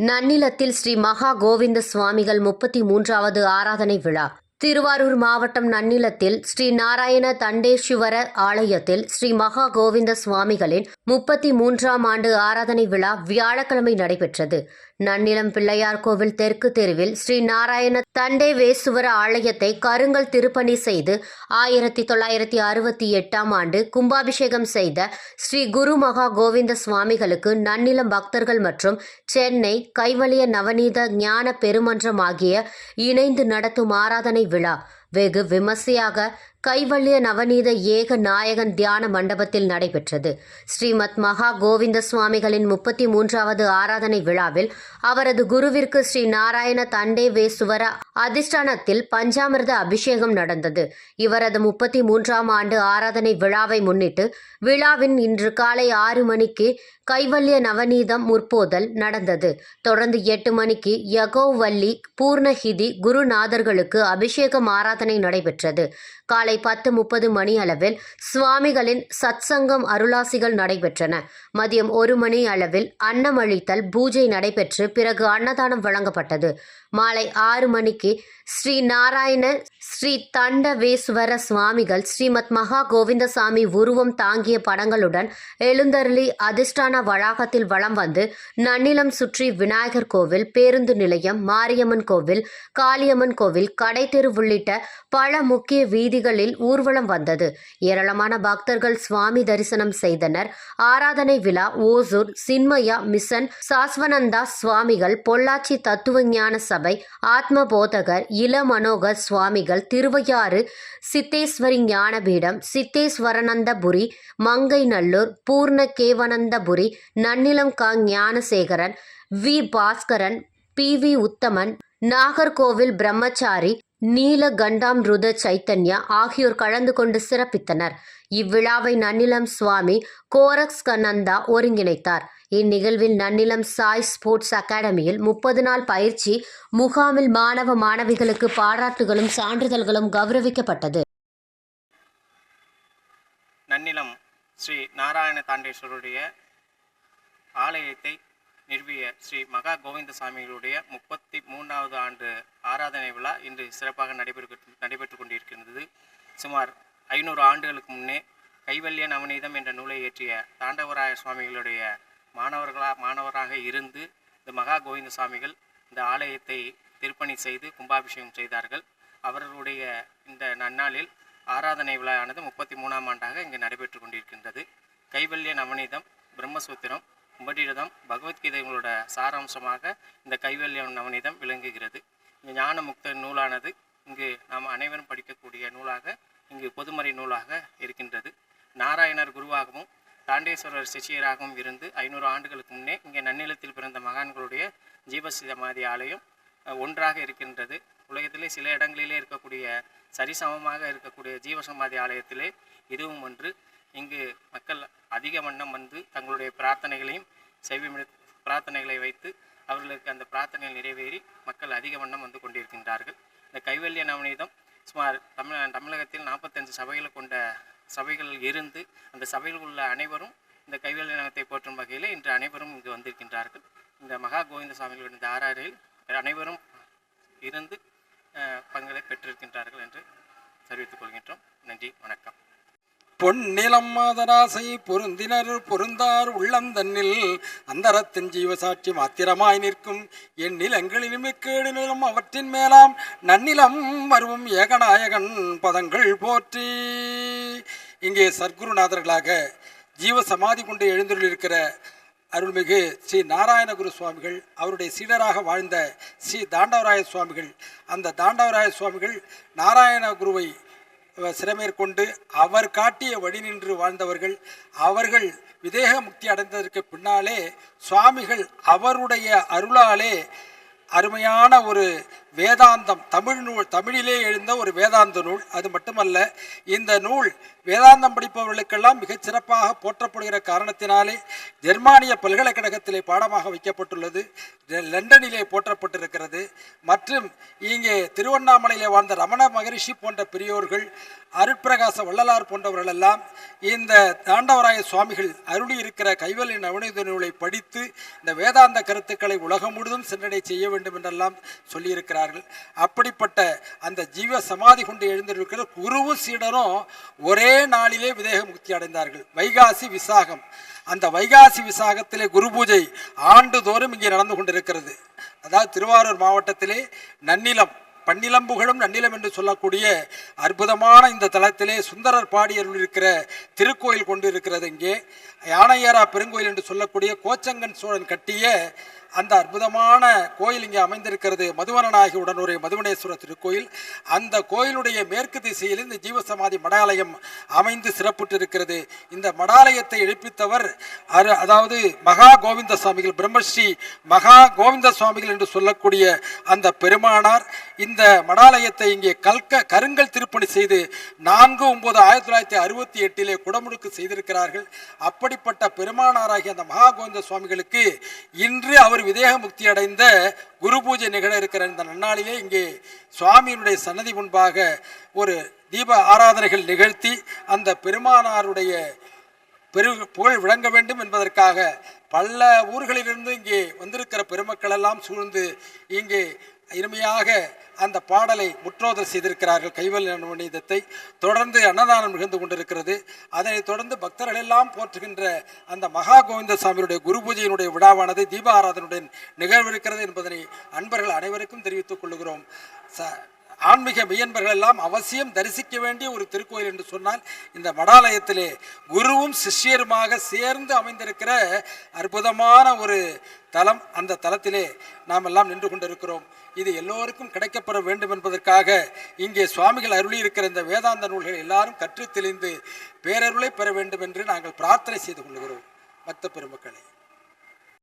நன்னிலத்தில் ஸ்ரீ மகா கோவிந்த சுவாமிகள் முப்பத்தி மூன்றாவது ஆராதனை விழா. திருவாரூர் மாவட்டம் நன்னிலத்தில் ஸ்ரீ நாராயண தண்டேஸ்வர ஆலயத்தில் ஸ்ரீ மகா கோவிந்த சுவாமிகளின் முப்பத்தி மூன்றாம் ஆண்டு ஆராதனை விழா வியாழக்கிழமை நடைபெற்றது. நன்னிலம் பிள்ளையார் கோவில் தெற்கு தெருவில் ஸ்ரீ நாராயண தண்டேவேசுவர ஆலயத்தை கருங்கல் திருப்பணி செய்து ஆயிரத்தி தொள்ளாயிரத்தி அறுபத்தி எட்டாம் ஆண்டு கும்பாபிஷேகம் செய்த ஸ்ரீ குரு மகா கோவிந்த சுவாமிகளுக்கு நன்னிலம் பக்தர்கள் மற்றும் சென்னை கைவலிய நவநீத ஞான பெருமன்றம் ஆகிய இணைந்து நடத்தும் ஆராதனை விழா வெகு விமர்சையாக கைவல்ய நவநீத ஏக நாயகன் தியான மண்டபத்தில் நடைபெற்றது. ஸ்ரீமத் மகா கோவிந்த சுவாமிகளின் முப்பத்தி மூன்றாவது ஆராதனை விழாவில் அவரது குருவிற்கு ஸ்ரீ நாராயண தண்டே வேசுவர அதிஷ்டானத்தில் பஞ்சாமிர்த அபிஷேகம் நடந்தது. இவரது முப்பத்தி மூன்றாம் ஆண்டு ஆராதனை விழாவை முன்னிட்டு விழாவின் இன்று காலை ஆறு மணிக்கு கைவல்ய நவநீதம் முற்போதல் நடந்தது. தொடர்ந்து எட்டு மணிக்கு யகோவல்லி பூர்ணஹிதி குருநாதர்களுக்கு அபிஷேகம் ஆராதனை நடைபெற்றது. காலை பத்து முப்பது மணி அளவில் சுவாமிகளின் சத்சங்கம் அருளாசிகள் நடைபெற்றன. மதியம் ஒரு மணி அளவில் அன்னமளித்தல் பூஜை நடைபெற்று பிறகு அன்னதானம் வழங்கப்பட்டது. மாலை ஆறு மணிக்கு ஸ்ரீ நாராயண ஸ்ரீ தண்டவேஸ்வர சுவாமிகள் ஸ்ரீமத் மகா கோவிந்தசாமி உருவம் தாங்கிய படங்களுடன் எழுந்தருளி அதிர்ஷ்டான வளாகத்தில் வலம் வந்து நன்னிலம் சுற்றி விநாயகர் கோவில் பேருந்து நிலையம் மாரியம்மன் கோவில் காளியம்மன் கோவில் கடைத்தெரு உள்ளிட்ட பல முக்கிய வீதிகளில் ஊர்வலம் வந்தது. ஏராளமான பக்தர்கள் சுவாமி தரிசனம் செய்தனர். ஆராதனை விழா ஓசூர் சின்மயா மிஷன் சாஸ்வனந்தா சுவாமிகள் பொள்ளாச்சி தத்துவ ஞான சபை ஆத்ம போதகர் இள மனோகர் சுவாமிகள் திருவையாறு சித்தேஸ்வரி ஞானபீடம் சித்தேஸ்வரனந்தபுரி மங்கைநல்லூர் பூர்ண கேவனந்தபுரி நன்னிலம் கா Gnanasekaran V. Baskaran P. V. Uthaman Nagercoil பிரம்மச்சாரி நீலகண்டாம்ருத சைத்தன்யா ஆகியோர் கலந்து கொண்டு சிறப்பித்தனர். இவ்விழாவை நன்னிலம் சுவாமி கோரக்ஸ் கனந்தா ஒருங்கிணைத்தார். இந்நிகழ்வில் நன்னிலம் சாய் ஸ்போர்ட்ஸ் அகாடமியில் முப்பது நாள் பயிற்சி முகாமில் மாணவ மாணவிகளுக்கு பாராட்டுகளும் சான்றிதழ்களும் கௌரவிக்கப்பட்டது. நன்னிலம் ஸ்ரீ நாராயண தாண்டேஸ்வருடைய ஆலயத்தை நிறுவிய ஸ்ரீ மகா கோவிந்த சாமிகளுடைய முப்பத்தி மூன்றாவது ஆண்டு ஆராதனை விழா இன்று சிறப்பாக நடைபெற்று நடைபெற்று கொண்டிருக்கின்றது. சுமார் ஐநூறு ஆண்டுகளுக்கு முன்னே கைவல்ய நவநீதம் என்ற நூலை இயற்றிய தாண்டவராய சுவாமிகளுடைய மாணவர்களா மாணவராக இருந்து இந்த மகா கோவிந்த சாமிகள் இந்த ஆலயத்தை திருப்பணி செய்து கும்பாபிஷேகம் செய்தார்கள். அவர்களுடைய இந்த நன்னாளில் ஆராதனை விழாவானது முப்பத்தி மூணாம் ஆண்டாக இங்கு நடைபெற்று கொண்டிருக்கின்றது. கைவல்ய நவநீதம் பிரம்மசூத்திரம் உபநிடதம் பகவத்கீதைகளோட சாராம்சமாக இந்த கைவல்யம் நவநீதம் விளங்குகிறது. இந்த ஞான முக்த நூலானது இங்கு நாம் அனைவரும் படிக்கக்கூடிய நூலாக இங்கு பொதுமறை நூலாக இருக்கின்றது. நாராயணர் குருவாகவும் தாண்டேஸ்வரர் சிஷியராகவும் இருந்து ஐநூறு ஆண்டுகளுக்கு முன்னே இங்கே நன்னிலத்தில் பிறந்த மகான்களுடைய ஜீவசமாதி ஆலயம் ஒன்றாக இருக்கின்றது. உலகத்திலே சில இடங்களிலே இருக்கக்கூடிய சரிசமமாக இருக்கக்கூடிய ஜீவசமாதி ஆலயத்திலே இதுவும் ஒன்று. இங்கு மக்கள் அதிக வண்ணம் வந்து தங்களுடைய பிரார்த்தனைகளையும் செவிமிட பிரார்த்தனைகளை வைத்து அவர்களுக்கு அந்த பிரார்த்தனைகள் நிறைவேறி மக்கள் அதிக வண்ணம் வந்து கொண்டிருக்கின்றார்கள். இந்த கைவல்ய நவநீதம் சுமார் தமிழ் தமிழகத்தில் நாற்பத்தஞ்சு சபைகளை கொண்ட சபைகள் இருந்து அந்த சபையில் உள்ள அனைவரும் இந்த கைவல்ய நவத்தை போற்றும் வகையில் இன்று அனைவரும் இங்கு வந்திருக்கின்றார்கள். இந்த மகா கோவிந்த சுவாமிகளுடைய இந்த ஆறாறில் அனைவரும் இருந்து பங்களை பெற்றிருக்கின்றார்கள் என்று தெரிவித்துக் கொள்கின்றோம். நன்றி வணக்கம். பொன்னிலம் மாதராசை பொருந்தினர் பொருந்தார் உள்ளந்தன்னில் அந்தரத்தின் ஜீவசாட்சி மாத்திரமாய் நிற்கும். என் நிலங்களிலும் இக்கேடு நிலம் அவற்றின் மேலாம். நன்னிலம் வருவும் ஏகநாயகன் பதங்கள் போற்றி. இங்கே சர்க்குருநாதர்களாக ஜீவ சமாதி கொண்டு எழுந்துள்ளிருக்கிற அருள்மிகு ஸ்ரீ நாராயணகுரு சுவாமிகள் அவருடைய சீடராக வாழ்ந்த ஸ்ரீ தாண்டவராய சுவாமிகள். அந்த தாண்டவராய சுவாமிகள் நாராயண குருவை சிறமேற்கொண்டு அவர் காட்டிய வழி நின்று வாழ்ந்தவர்கள் அவர்கள் விதேக முக்தி அடைந்ததற்கு பின்னாலே சுவாமிகள் அவருடைய அருளாலே அருமையான ஒரு வேதாந்தம் தமிழ் நூல் தமிழிலே எழுந்த ஒரு வேதாந்த நூல். அது மட்டுமல்ல இந்த நூல் வேதாந்தம் படிப்பவர்களுக்கெல்லாம் மிகச் சிறப்பாக போற்றப்படுகிற காரணத்தினாலே ஜெர்மானிய பல்கலைக்கழகத்திலே பாடமாக வைக்கப்பட்டுள்ளது. லண்டனிலே போற்றப்பட்டிருக்கிறது. மற்றும் இங்கே திருவண்ணாமலையிலே வாழ்ந்த ரமண மகரிஷி போன்ற பெரியோர்கள் அருட்பிரகாச வள்ளலார் போன்றவர்கள் எல்லாம் இந்த தாண்டவராய சுவாமிகள் அருளி இருக்கிற கைவலி நவநீத நூலை படித்து இந்த வேதாந்த கருத்துக்களை உலகம் முழுதும் சென்றடை செய்ய வேண்டும் என்றெல்லாம் சொல்லியிருக்கிறார்கள். அப்படிப்பட்ட அந்த ஜீவ சமாதி கொண்டு எழுந்திருக்கிற குருவும் சீடரும் ஒரே நாளிலே விதேக முக்தி அடைந்தார்கள். வைகாசி விசாகம். அந்த வைகாசி விசாகத்திலே குரு பூஜை ஆண்டுதோறும் இங்கே நடந்து கொண்டிருக்கிறது. அதாவது திருவாரூர் மாவட்டத்திலே நன்னிலம் பன்னிலம்புகளும் நன்னிலம் என்று சொல்லக்கூடிய அற்புதமான இந்த தலத்திலே சுந்தரர் பாடியருள் இருக்கிற திருக்கோயில் கொண்டு இருக்கிறது இங்கே. யானையாரா பெருங்கோயில் என்று சொல்லக்கூடிய கோச்சங்கன் சோழன் கட்டிய அந்த அற்புதமான கோயில் இங்கே அமைந்திருக்கிறது. மதுவனநாயகி உடனுடைய மதுவனேஸ்வரர் திருக்கோயில். அந்த கோயிலுடைய மேற்கு திசையில் இந்த ஜீவசமாதி மடாலயம் அமைந்து சிறப்புற்று இருக்கிறது இந்த மடாலயத்தை எழுப்பித்தவர் அரு- அதாவது மகா கோவிந்த சுவாமிகள் பிரம்மஸ்ரீ மகா கோவிந்த சுவாமிகள் என்று சொல்லக்கூடிய அந்த பெருமானார் இந்த மடாலயத்தை இங்கே கல்க கருங்கல் திருப்பணி செய்து நான்கு ஒன்பது ஆயிரத்தி தொள்ளாயிரத்தி அறுபத்தி எட்டிலே குடமுழுக்கு செய்திருக்கிறார்கள். அப்படிப்பட்ட பெருமானாராகிய அந்த மகா கோவிந்த சுவாமிகளுக்கு இன்று அவர் விதேக முக்தி அடைந்த குரு பூஜை நிகழ இருக்கிற இந்த நன்னாளிலே இங்கே சுவாமியினுடைய சன்னதி முன்பாக ஒரு தீப ஆராதனைகள் நிகழ்த்தி அந்த பெருமானாருடைய பெரு புகழ் விளங்க வேண்டும் என்பதற்காக பல ஊர்களிலிருந்து இங்கே வந்திருக்கிற பெருமக்கள் எல்லாம் சூழ்ந்து இங்கே இனிமையாக அந்த பாடலை முற்றோதல் செய்திருக்கிறார்கள். கைவல் நவநீதத்தை தொடர்ந்து அன்னதானம் நிகழ்ந்து கொண்டிருக்கிறது. அதனைத் தொடர்ந்து பக்தர்கள் எல்லாம் போற்றுகின்ற அந்த மகா கோவிந்த சுவாமியுடைய குரு பூஜையினுடைய விழாவானது தீப ஆராதனுடன் நிகழ்விருக்கிறது என்பதனை அன்பர்கள் அனைவருக்கும் தெரிவித்துக் கொள்கிறோம். ச ஆன்மீக மெய்யன்பர்கள் எல்லாம் அவசியம் தரிசிக்க வேண்டிய ஒரு திருக்கோயில் என்று சொன்னால் இந்த மடாலயத்திலே குருவும் சிஷ்யருமாக சேர்ந்து அமைந்திருக்கிற அற்புதமான ஒரு தலம். அந்த தலத்திலே நாம் எல்லாம் நின்று கொண்டிருக்கிறோம். இது எல்லோருக்கும் கிடைக்கப்பெற வேண்டும் என்பதற்காக இங்கே சுவாமிகள் அருளி இருக்கிற இந்த வேதாந்த நூல்கள் எல்லாரும் கற்று தெளிந்து பேரருளை பெற வேண்டும் என்று நாங்கள் பிரார்த்தனை செய்து கொள்கிறோம். மற்ற பெருமக்களை.